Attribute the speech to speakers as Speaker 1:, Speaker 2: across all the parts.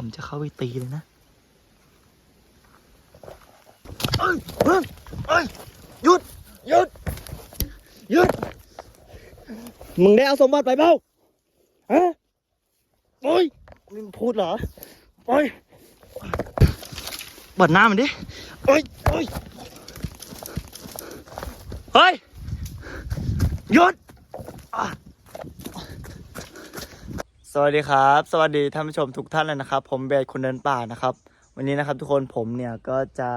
Speaker 1: ผมจะเข้าไปตีเลยนะเอ้ยเอ้ยเอ้ยหยุดหยุดหยุด มึงได้เอาสมบัติไปเปล่าฮะโอ้ยมึงพูดเหรอโอ้ยเปิดหน้ามันดิโอ้ยโอ้ยเฮ้ยหยุดอะ ส วัสดีครับ สวัสดีท่านผู้ชมทุกท่านเลยนะครับ ผมเบสคนเดินป่านะครับ วันนี้นะครับทุกคนผมเนี่ยก็จะ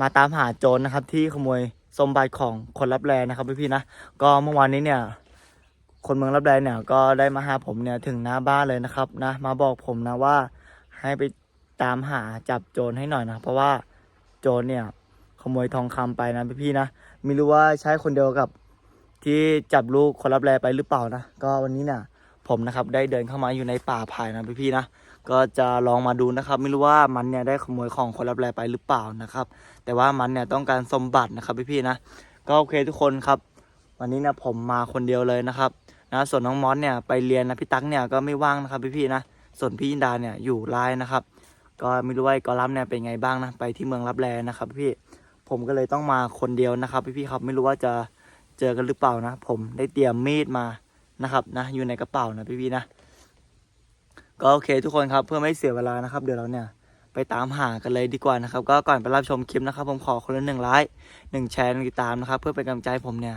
Speaker 1: มาตามหาโจรนะครับ ที่ขโมยสมบัติของคนรับแรนะครับพี่ๆนะก็เมื่อวานนี้เนี่ย คนเมืองรับแรเนี่ยก็ได้มาหาผมเนี่ยถึงหน้าบ้านเลยนะครับนะมาบอกผมนะว่าให้ไปตามหาจับโจรให้หน่อยนะเพราะว่าโจรเนี่ยขโมยทองคำไปนะพี่ๆนะไม่รู้ว่าใช่คนเดียวกับที่จับลูกคนรับแรไปหรือเปล่านะก็วันนี้เนี่ย ผมนะครับได้เดินเข้ามาอยู่ในป่าไผ่นะพี่ๆนะก็จะลองมาดูนะครับ ไม่รู้ว่ามันเนี่ยได้ขโมยของคนรับแลไปหรือเปล่านะครับ แต่ว่ามันเนี่ยต้องการสมบัตินะครับพี่ๆนะก็โอเคทุกคนครับ วันนี้นี่ยผมมาคนเดียวเลยนะครับนะส่วนน้องมอสเนี่ยไปเรียนนะพี่ตั๊กเนี่ยก็ไม่ว่างนะครับพี่ๆนะส่วนพี่ยินดาเนี่ยอยู่ไลน์นะครับ ก็ไม่รู้ว่าไอ้กอลัมเนี่ยเป็นไงบ้างนะไปที่เมืองรับแลนะครับพี่ผมก็เลยต้องมาคนเดียวนะครับ พี่ๆครับไม่รู้ว่าจะเจอกันหรือเปล่านะ ผมได้เตรียมมีดมา นะครับนะอยู่ในกระเป๋านะพี่ๆนะก็โอเคทุกคนครับเพื่อไม่เสียเวลานะครับ เดี๋ยวเราเนี่ยไปตามหากันเลยดีกว่านะครับ ก็ก่อนไปรับชมคลิปนะครับ ผมขอคนละหนึ่งไลค์หนึ่งแชร์หนึ่งติดตามนะครับ เพื่อเป็นกำลังใจผมเนี่ย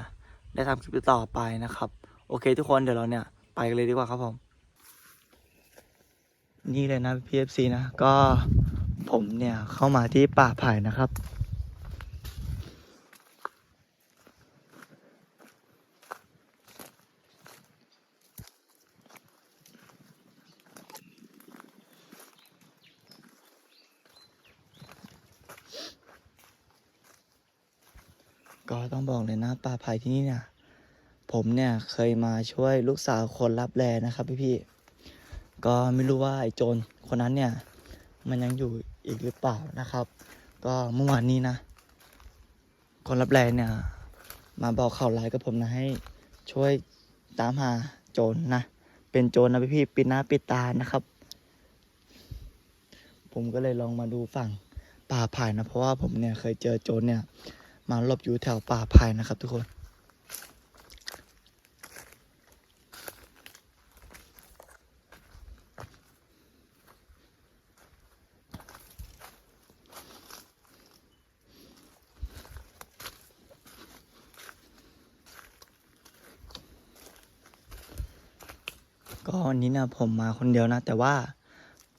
Speaker 1: ได้ทำคลิปต่อไปนะครับ โอเค ทุกคนเดี๋ยวเราเนี่ยไปกันเลยดีกว่าครับผม นี่เลยนะพีเอฟซีนะก็ผมเนี่ยเข้ามาที่ป่าไผ่นะครับ ก็ต้องบอกเลยนะป่าไผ่ที่นี่เนี่ย ผมเนี่ยเคยมาช่วยลูกสาวคนรับแลนะครับพี่พี่ก็ไม่รู้ว่าไอ้โจรคนนั้นเนี่ย มันยังอยู่อีกหรือเปล่านะครับ ก็เมื่อวานนี้นะ คนรับแลเนี่ย มาบอกข่าวร้ายกับผมนะให้ช่วยตามหาโจรนะเป็นโจรนะพี่พี่ปิดหน้าปิดตานะครับ ผมก็เลยลองมาดูฝั่งป่าไผ่นะ เพราะว่าผมเนี่ยเคยเจอโจรเนี่ย มาหลบอยู่แถวป่าไผ่นะครับทุกคนก็วันนี้นะผมมาคนเดียวนะ แต่ว่า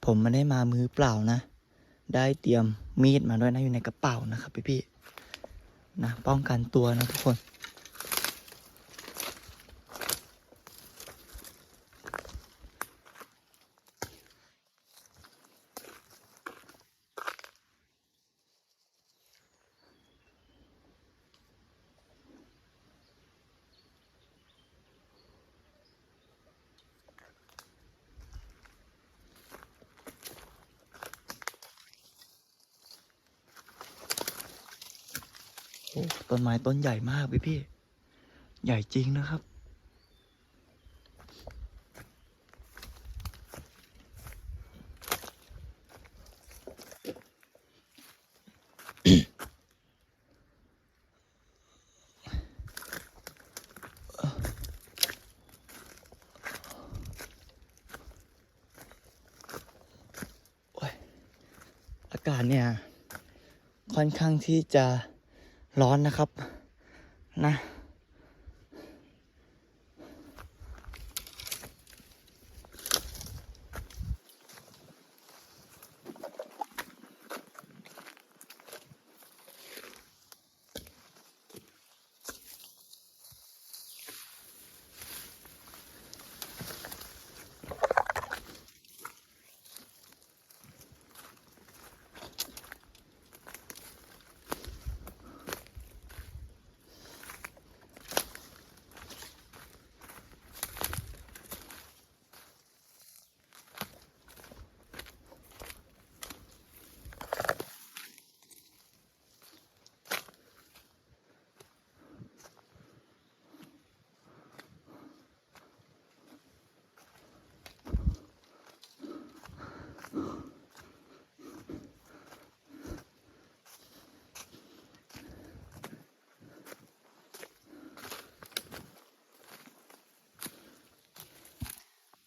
Speaker 1: ผมไม่ได้มามือเปล่านะ ได้เตรียมมีดมาด้วยนะอยู่ในกระเป๋านะครับพี่พี่ นะป้องกันตัวนะทุกคน อ้ต้นไม้ต้นใหญ่มากพี่พี่ ใหญ่จริงนะครับ อากาศเนี่ย ค่อนข้างที่จะ ร้อนนะครับ นะ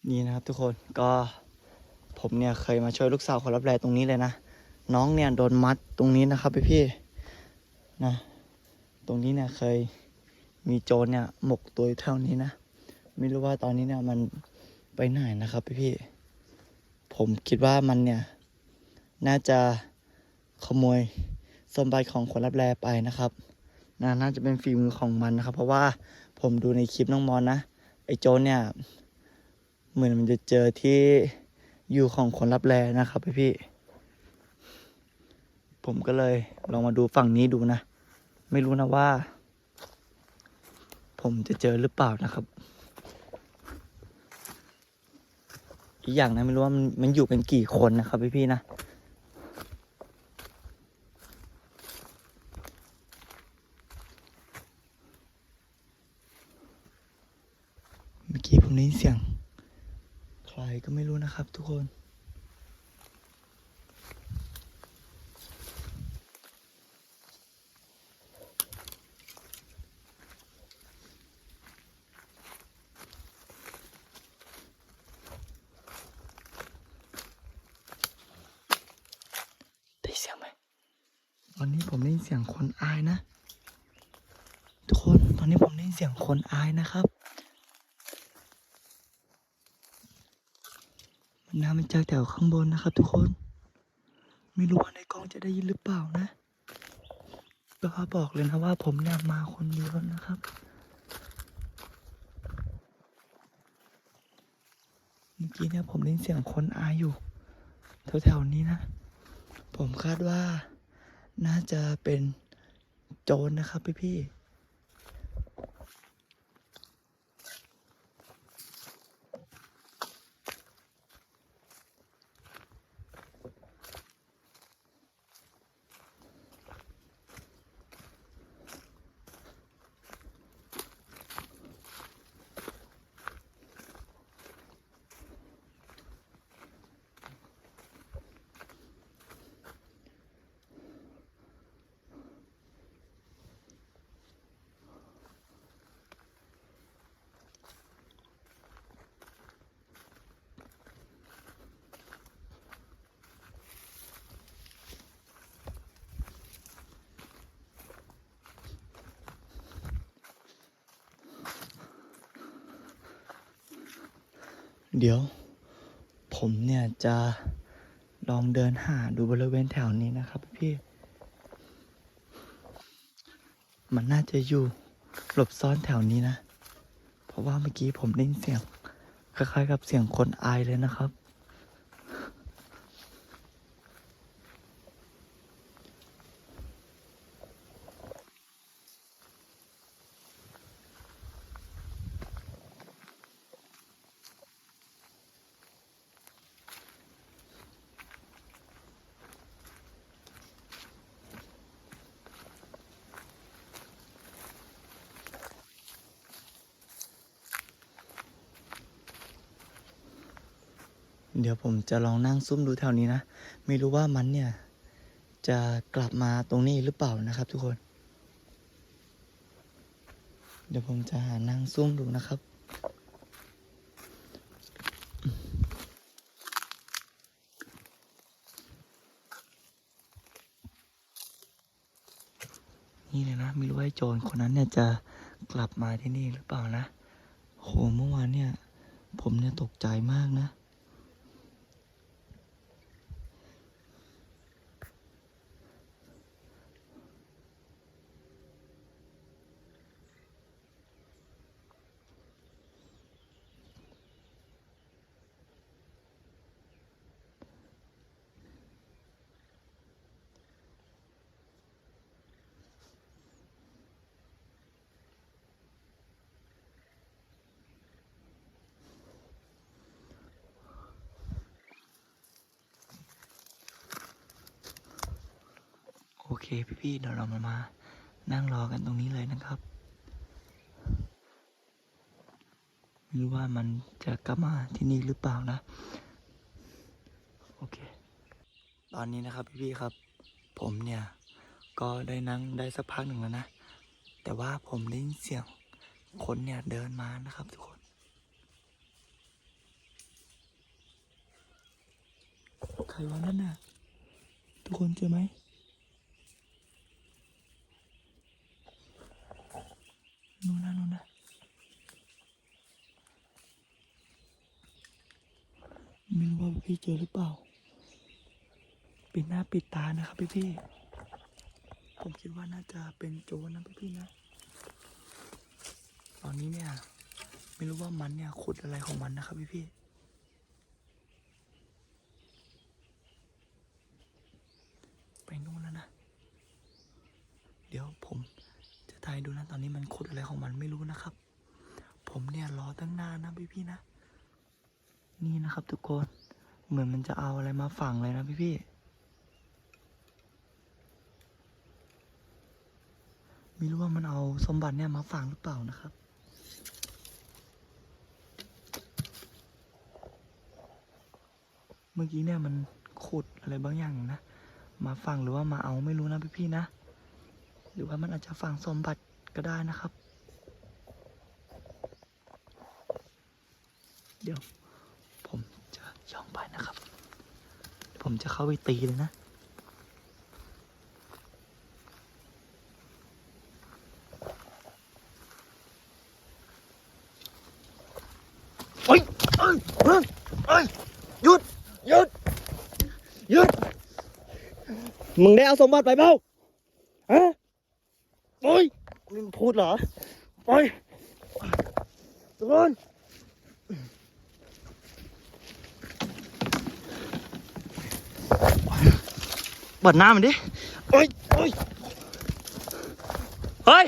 Speaker 1: โนี่นะครับทุกคนก็ผมเนี่ยเคยมาช่วยลูกสาวคนรับแรตรงนี้เลยนะ น้องเนี่ยโดนมัดตรงนี้นะครับพี่พี่นะตรงนี้เนี่ยเคยมีโจรเนี่ยหมกตัวอยู่แถวนี้นะ ไม่รู้ว่าตอนนี้เนี่ยมันไปไหนนะครับพี่พี่ผมคิดว่ามันเนี่ยน่าจะขโมยสมบัติของคนรับแรไปนะครับน่าจะเป็นฝีมือของมันนะครับ เพราะว่าผมดูในคลิปน้องมอนนะไอโจรเนี่ย เหมือนมันจะเจอที่อยู่ของคนรับแรนะครับพี่พี่ ผมก็เลยลองมาดูฝั่งนี้ดูนะ ไม่รู้นะว่า ผมจะเจอหรือเปล่านะครับ อีกอย่างนะไม่รู้ว่ามันมันอยู่กันกี่คนนะครับพี่พี่นะ เมื่อกี้ผมได้ยินเสียง ใครก็ไม่รู้นะครับทุกคน ได้เสียงไหมต อนนี้ผมได้ยินเสียงคนอายนะ ทุกคนตอนนี้ผมได้ยินเสียงคนอายนะครับมันน้ำมันจากแถวข้างบนนะครับ ทุกคน ไม่รู้ว่าในกล้องจะได้ยินหรือเปล่านะก็บอกเลยนะว่าผมเนี่ยมาคนเดียวนะครับ เมื่อกี้เนี่ยผมได้ยินเสียงคนอายอยู่แถวๆนี้นะ ผมคาดว่า น่าจะเป็นโจรนะครับพี่พี่ เดี๋ยวผมเนี่ยจะลองเดินหาดูบริเวณแถวนี้นะครับพี่ มันน่าจะอยู่หลบซ่อนแถวนี้นะ เพราะว่าเมื่อกี้ผมได้ยินเสียงคล้ายๆกับเสียงคนอายเลยนะครับ เดี๋ยวผมจะลองนั่งซุ่มดูแถวนี้นะ ไม่รู้ว่ามันเนี่ย จะกลับมาตรงนี้หรือเปล่านะครับ ทุกคน เดี๋ยวผมจะหานั่งซุ่มดูนะครับนี่เลยนะไม่รู้ว่าไอ้โจรคนนั้นเนี่ยจะกลับมาที่นี่หรือเปล่านะ โหเมื่อวานเนี่ย ผมเนี่ยตกใจมากนะ เคพี่ๆเดี๋ยวเรามามา นั่งรอกันตรงนี้เลยนะครับไม่รู้ว่ามันจะกลับมาที่นี่หรือเปล่านะ โอเค ตอนนี้นะครับพี่ๆครับ ผมเนี่ย ก็ได้นั่งได้สักพักหนึ่งแล้วนะ แต่ว่าผมได้ยินเสียงคนเนี่ยเดินมานะครับทุกคนใครวะนั่นน่ะ ทุกคนเจอไหม นู่นนะนู่นนะไม่รู้ว่าพี่เจอหรือเปล่า ปิดหน้าปิดตานะครับพี่พี่ ผมคิดว่าน่าจะเป็นโจรนะพี่พี่นะ ตอนนี้เนี่ย ไม่รู้ว่ามันเนี่ยขุดอะไรของมันนะครับพี่พี่ๆไปนู่นแล้วนะ เดี๋ยวผมจะถ่ายดูนะตอนนี้มันขุดอะไรของมันไม่รู้นะครับ ผมเนี่ยรอตั้งนานนะพี่พี่ๆนะ นี่นะครับทุกคนเหมือนมันจะเอาอะไรมาฝังเลยนะพี่พี่ๆไม่รู้ว่ามันเอาสมบัติเนี่ยมาฝังหรือเปล่านะครับเมื่อกี้เนี่ยมันขุดอะไรบางอย่างนะ มาฝังหรือว่ามาเอาไม่รู้นะพี่พี่ๆนะ หรือว่ามันอาจจะฝังสมบัติก็ได้นะครับ เดี๋ยว ผมจะย่องไปนะครับ ผมจะเข้าไปตีเลยนะเฮ้ยเอ้ยเฮ้ยเอ้ยหยุดหยุดหยุดมึงได้เอาสมบัติไปเปล่าฮะ พูดเหรอ ไปทุกคนเปิดหน้ามันดิโอ้ยโอ้ยเฮ้ย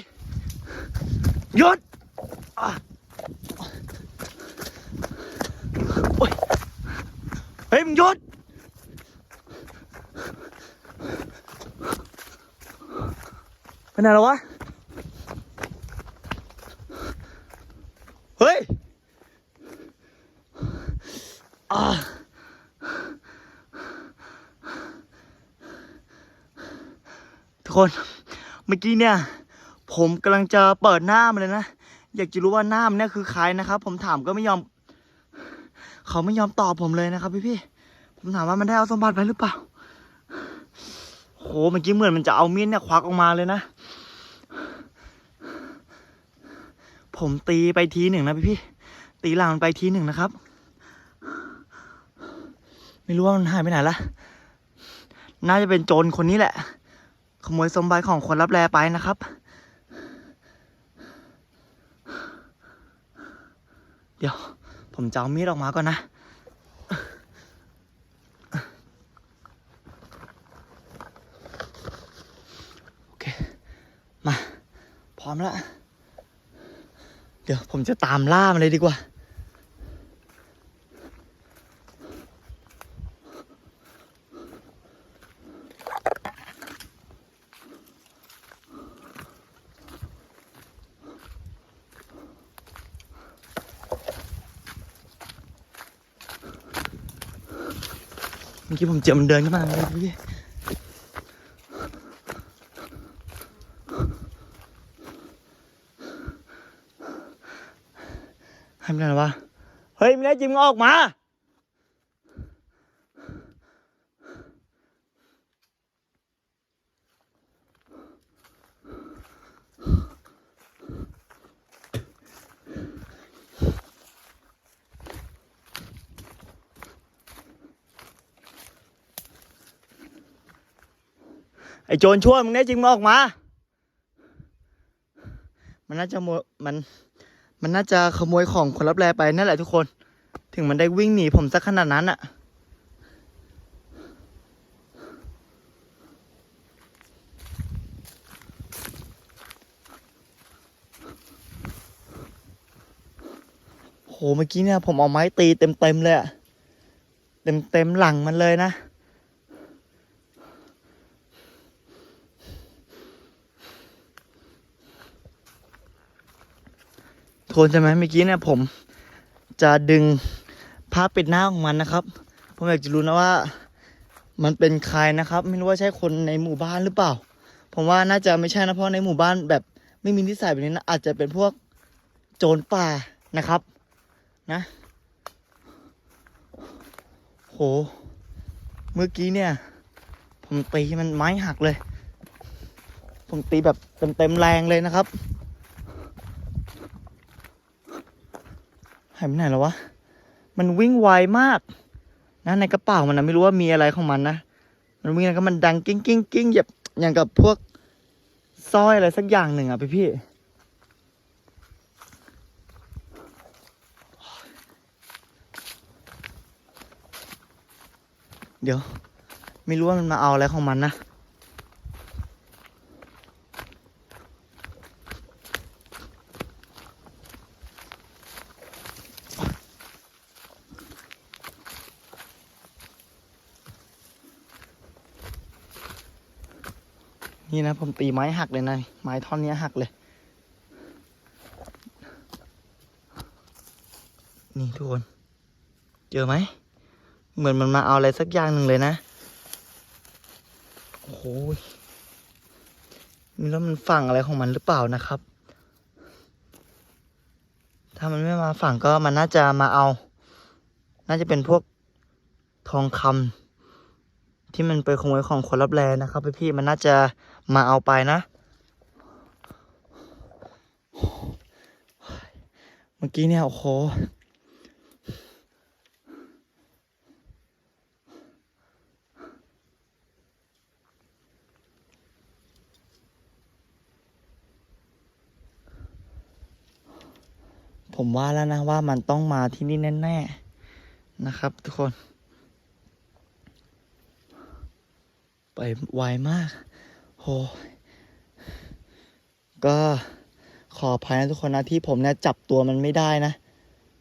Speaker 1: หยุดอะโอ๊ยเฮ้ยมึงหยุดไปไหนแล้ววะ เฮ้ยอ่าทุก คน เมื่อกี้เนี่ย ผมกำลังจะเปิดหน้ามันเลยนะ อยากจะรู้ว่าหน้ามันเนี่ยคือใครนะครับ ผมถามก็ไม่ยอม เขาไม่ยอมตอบผมเลยนะครับพี่พี่ผมถามว่ามันได้เอาสมบัติไปหรือเปล่าโหเมื่อกี้เหมือนมันจะเอามีดเนี่ยควักออกมาเลยนะ ผมตีไปทีหนึ่งนะพี่พี่ตีหลังมันไปทีหนึ่งนะครับ ไม่รู้ว่ามันหายไปไหนละ น่าจะเป็นโจรคนนี้แหละ ขโมยสมบัติของคนรับแลไปนะครับ เดี๋ยว ผมจะเอามีดออกมาก่อนนะโอเค มา พร้อมแล้ว เดี๋ยวผมจะตามล่ามันเลยดีกว่า มื่อกี้ผมเจอมันเดินขึ้นมาเลยพี่ให้มันอะไรวะ เฮ้ยไม่ได้จิมออกมา ไอ้โจรชั่วมึงแน่จริงมึงออกมา มันน่าจะโมมัน มันน่าจะขโมยของคนรับแลไปนั่นแหละทุกคน ถึงมันได้วิ่งหนีผมสักขนาดนั้นอะโหเมื่อกี้เนี่ยผมเอาไม้ตีเต็มๆเลยอะเต็มๆหลังมันเลยนะ โทนใช่ไหมเมื่อกี้เนี่ยผมจะดึงผ้าปิดหน้าของมันนะครับ ผมอยากจะรู้นะว่า มันเป็นใครนะครับ ไม่รู้ว่าใช่คนในหมู่บ้านหรือเปล่า ผมว่าน่าจะไม่ใช่นะเพราะในหมู่บ้านแบบไม่มีนิสัยแบบนี้นะอาจจะเป็นพวกโจรป่านะครับ นะ โห เมื่อกี้เนี่ย ผมตีมันไม้หักเลย ผมตีแบบเต็มๆแรงเลยนะครับ หายไปไหนแล้ววะ มันวิ่งไวมากนะในกระเป๋ามันนะไม่รู้ว่ามีอะไรของมันนะ มันวิ่งแล้วก็มันดังกิ้งกิ้งกิ้งแบบอย่างกับพวกสร้อยอะไรสักอย่างหนึ่งอะพี่พี่เดี๋ยว ไม่รู้ว่ามันมาเอาอะไรของมันนะ นี่นะผมตีไม้หักเลยนะ ไม้ท่อนนี้หักเลย นี่ทุกคน เจอไหม เหมือนมันมาเอาอะไรสักอย่างหนึ่งเลยนะ โอ้โหยนี่แล้วมันฝังอะไรของมันหรือเปล่านะครับ ถ้ามันไม่มาฝังก็มันน่าจะมาเอา น่าจะเป็นพวกทองคำที่มันไปขโมยของคนรับแลนะครับพี่ๆมันน่าจะ มาเอาไปนะ เมื่อกี้เนี่ยโอ้โหผมว่าแล้วนะว่ามันต้องมาที่นี่แน่ๆนะครับ ทุกคน ไปไวมาก โห ก็ขออภัยนะทุกคนนะที่ผมเนี่ยจับตัวมันไม่ได้นะ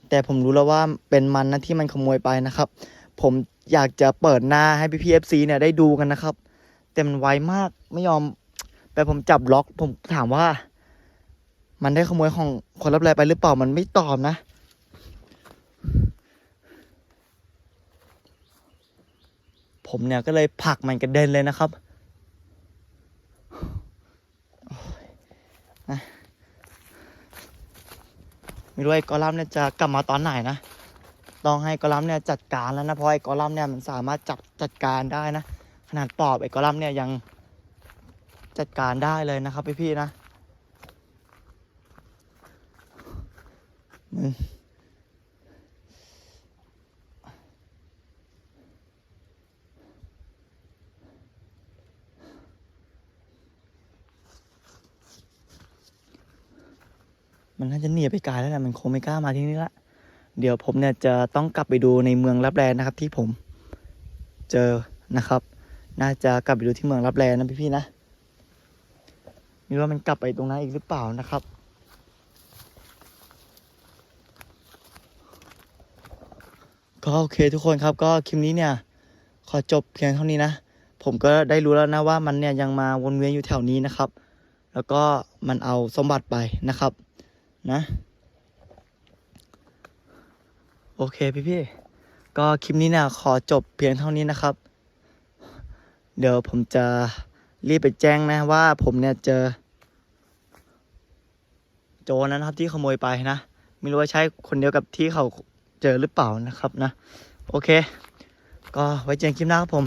Speaker 1: แต่ผมรู้แล้วว่าเป็นมันนะที่มันขโมยไปนะครับ ผมอยากจะเปิดหน้าให้พี่พีเอฟซีเนี่ยได้ดูกันนะครับ แต่มันไวมากไม่ยอม แต่ผมจับล็อก ผมถามว่า มันได้ขโมยของคนรับแลไปหรือเปล่ามันไม่ตอบนะผมเนี่ยก็เลยผลักมันกระเด็นเลยนะครับโอ้ย นะไม่รู้ไอ้กอลัมน์เนี่ยจะกลับมาตอนไหนนะ ต้องให้กอลัมน์เนี่ยจัดการแล้วนะ เพราะไอ้กอลัมน์เนี่ยมันสามารถจับจัดการได้นะ ขนาดปอบไอ้กอลัมน์เนี่ยยังจัดการได้เลยนะครับพี่ๆนะ มันน่าจะหนีไปไกลแล้วแหละมันคงไม่กล้ามาที่นี่ละเดี๋ยวผมเนี่ยจะต้องกลับไปดูในเมืองรับแลนะครับ ที่ผมเจอนะครับ น่าจะกลับไปดูที่เมืองรับแลนะพี่ๆนะไม่รู้ว่ามันกลับไปตรงนั้นอีกหรือเปล่านะครับก็โอเคทุกคนครับก็คลิปนี้เนี่ย ขอจบเพียงเท่านี้นะ ผมก็ได้รู้แล้วนะว่ามันเนี่ยยังมาวนเวียนอยู่แถวนี้นะครับ แล้วก็มันเอาสมบัติไปนะครับ นะ โอเคพี่พี่ๆก็คลิปนี้นี่ยขอจบเพียงเท่านี้นะครับ เดี๋ยวผมจะรีบไปแจ้งนะว่าผมเนี่ยเจอ โจรนะครับที่ขโมยไปนะ ไม่รู้ว่าใช่คนเดียวกับที่เขาเจอหรือเปล่านะครับนะ โอเค ก็ไว้เจอกันคลิปหน้าครับผม